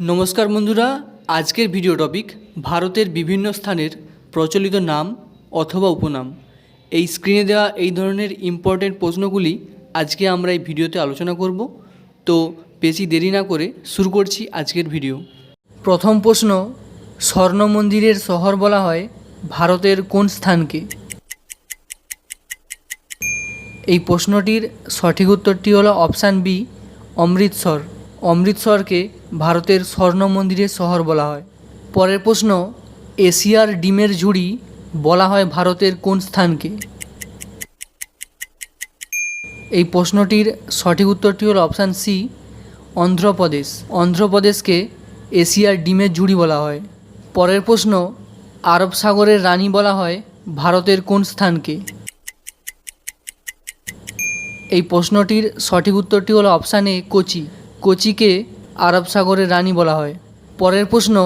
নমস্কার বন্ধুরা, আজকের ভিডিও টপিক ভারতের বিভিন্ন স্থানের প্রচলিত নাম অথবা উপনাম। এই স্ক্রিনে দেওয়া এই ধরনের ইম্পর্টেন্ট প্রশ্নগুলি আজকে আমরা এই ভিডিওতে আলোচনা করব। তো বেশি দেরি না করে শুরু করছি আজকের ভিডিও প্রথম প্রশ্ন, স্বর্ণ মন্দিরের শহর বলা হয় ভারতের কোন স্থানকে? এই প্রশ্নটির সঠিক উত্তরটি হলো অপশান বি অমৃতসর। অমৃতসরকে ভারতের স্বর্ণ মন্দিরের শহর বলা হয়। পরের প্রশ্ন, এশিয়ার ডিমের ঝুড়ি বলা হয় ভারতের কোন স্থানকে? এই প্রশ্নটির সঠিক উত্তরটি হল অপশান সি অন্ধ্রপ্রদেশ। অন্ধ্রপ্রদেশকে এশিয়ার ডিমের ঝুড়ি বলা হয়। পরের প্রশ্ন, আরব সাগরের রানী বলা হয় ভারতের কোন স্থানকে? এই প্রশ্নটির সঠিক উত্তরটি হলো অপশান এ কোচি। কোচিকে আরব সাগরের রানী বলা হয়। পরের প্রশ্ন,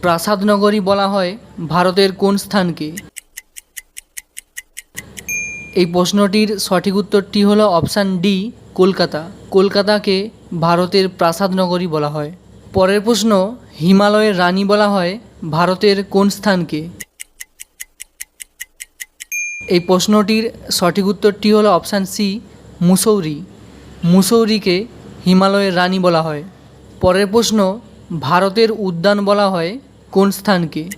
প্রাসাদনগরী বলা হয় ভারতের কোন স্থানকে? এই প্রশ্নটির সঠিক উত্তরটি হলো অপশান ডি, কলকাতা। কলকাতাকে ভারতের প্রাসাদনগরী বলা হয়। পরের প্রশ্ন, হিমালয়ের রানী বলা হয় ভারতের কোন স্থানকে? এই প্রশ্নটির সঠিক উত্তরটি হলো অপশান সি, মুসৌরি। মুসৌরিকে হিমালয়ের রানী বলা হয়। পরের প্রশ্ন, ভারতের উদ্যান বলা হয় কোন স্থানকে?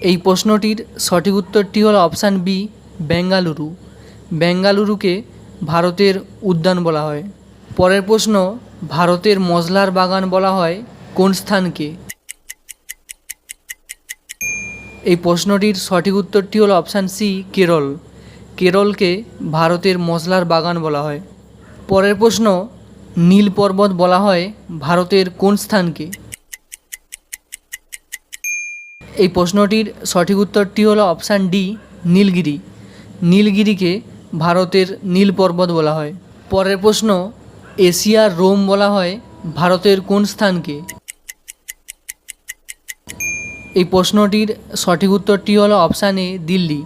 এই প্রশ্নটির সঠিক উত্তরটি হল অপশান বি, বেঙ্গালুরু। বেঙ্গালুরুকে ভারতের উদ্যান বলা হয়। পরের প্রশ্ন, ভারতের মশলার বাগান বলা হয় কোন স্থানকে? এই প্রশ্নটির সঠিক উত্তরটি হল অপশান সি, কেরল। কেরলকে ভারতের মশলার বাগান বলা হয়। পরের প্রশ্ন, নীল পর্বত বলা হয় ভারতের কোন স্থানকে? এই প্রশ্নটির সঠিক উত্তরটি হলো অপশান ডি, নীলগিরি। নীলগিরিকে ভারতের নীল পর্বত বলা হয়। পরের প্রশ্ন এশিয়ার রোম বলা হয় ভারতের কোন স্থানকে? এই প্রশ্নটির সঠিক উত্তরটি হলো অপশান এ, দিল্লি।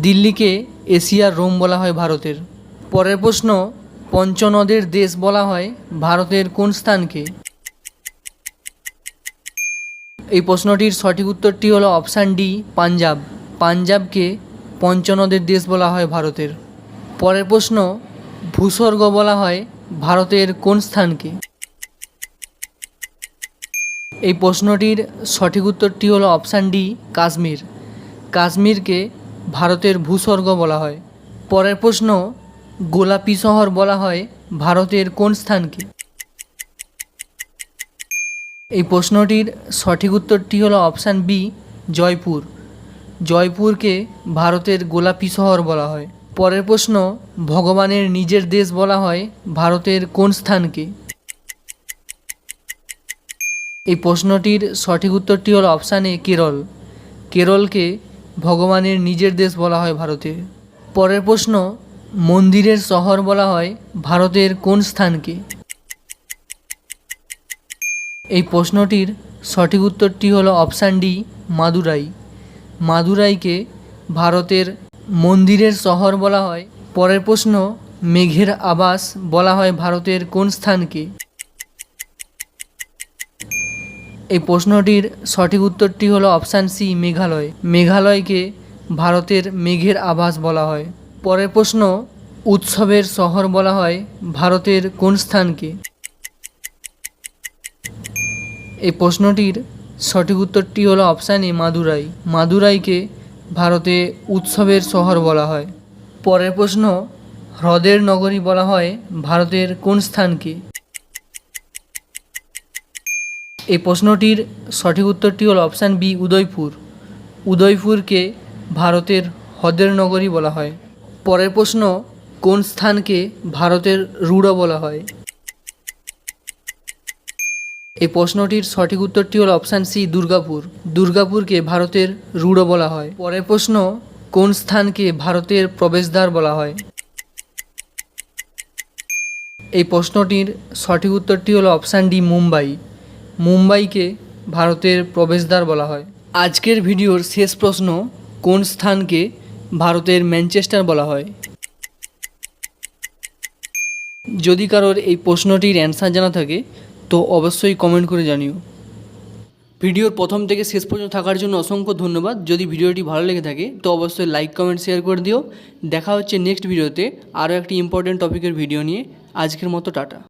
দিল্লিকে এশিয়ার রোম বলা হয় ভারতের। পরের প্রশ্ন পঞ্চনদের দেশ বলা হয় ভারতের কোন স্থানকে? এই প্রশ্নটির সঠিক উত্তরটি হলো অপশান ডি, পাঞ্জাব। পাঞ্জাবকে পঞ্চনদের দেশ বলা হয় ভারতের। পরের প্রশ্ন, ভূস্বর্গ বলা হয় ভারতের কোন স্থানকে? এই প্রশ্নটির সঠিক উত্তরটি হলো অপশান ডি, কাশ্মীর। কাশ্মীরকে ভারতের ভূস্বর্গ বলা হয়। পরের প্রশ্ন গোলাপি শহর বলা হয় ভারতের কোন স্থানকে এই প্রশ্নটির সঠিক উত্তরটি হলো অপশান বি, জয়পুর। জয়পুরকে ভারতের গোলাপি শহর বলা হয়। পরের প্রশ্ন, ভগবানের নিজের দেশ বলা হয় ভারতের কোন স্থানকে? এই প্রশ্নটির সঠিক উত্তরটি হলো অপশান এ, কেরল। কেরলকে ভগবানের নিজের দেশ বলা হয় ভারতে। পরের প্রশ্ন মন্দিরের শহর বলা হয় ভারতের কোন স্থানকে? এই প্রশ্নটির সঠিক উত্তরটি হলো অপশান ডি মাদুরাই। মাদুরাইকে ভারতের মন্দিরের শহর বলা হয়। পরের প্রশ্ন, মেঘের আবাস বলা হয় ভারতের কোন স্থানকে? এই প্রশ্নটির সঠিক উত্তরটি হলো অপশান সি মেঘালয়। মেঘালয়কে ভারতের মেঘের আবাস বলা হয়। পরের প্রশ্ন, উৎসবের শহর বলা হয় ভারতের কোন স্থানকে? এই প্রশ্নটির সঠিক উত্তরটি হলো অপশান এ মাদুরাই। মাদুরাইকে ভারতে উৎসবের শহর বলা হয়। পরের প্রশ্ন, হ্রদের নগরী বলা হয় ভারতের কোন স্থানকে? এই প্রশ্নটির সঠিক উত্তরটি হলো অপশান বি উদয়পুর। উদয়পুরকে ভারতের হ্রদের নগরী বলা হয়। পরের প্রশ্ন, কোন স্থানকে ভারতের রুড়ো বলা হয়? এই প্রশ্নটির সঠিক উত্তরটি হলো অপশান সি দুর্গাপুর। দুর্গাপুরকে ভারতের রুড়ো বলা হয়। পরের প্রশ্ন, কোন স্থানকে ভারতের প্রবেশদ্বার বলা হয়? এই প্রশ্নটির সঠিক উত্তরটি হলো অপশান ডি মুম্বাই। মুম্বাইকে ভারতের প্রবেশদ্বার বলা হয়। আজকের ভিডিওর শেষ প্রশ্ন, কোন স্থানকে ভারতের ম্যানচেস্টার বলা হয়। যদি কারোর এই প্রশ্নটির অ্যান্সার জানা থাকে, তো অবশ্যই কমেন্ট করে জানিও। ভিডিওর প্রথম থেকে শেষ পর্যন্ত থাকার জন্য অসংখ্য ধন্যবাদ। যদি ভিডিওটি ভালো লেগে থাকে, তো অবশ্যই লাইক কমেন্ট শেয়ার করে দিও। দেখা হচ্ছে নেক্সট ভিডিওতে আরও একটি ইম্পর্ট্যান্ট টপিকের ভিডিও নিয়ে। আজকের মতো টাটা।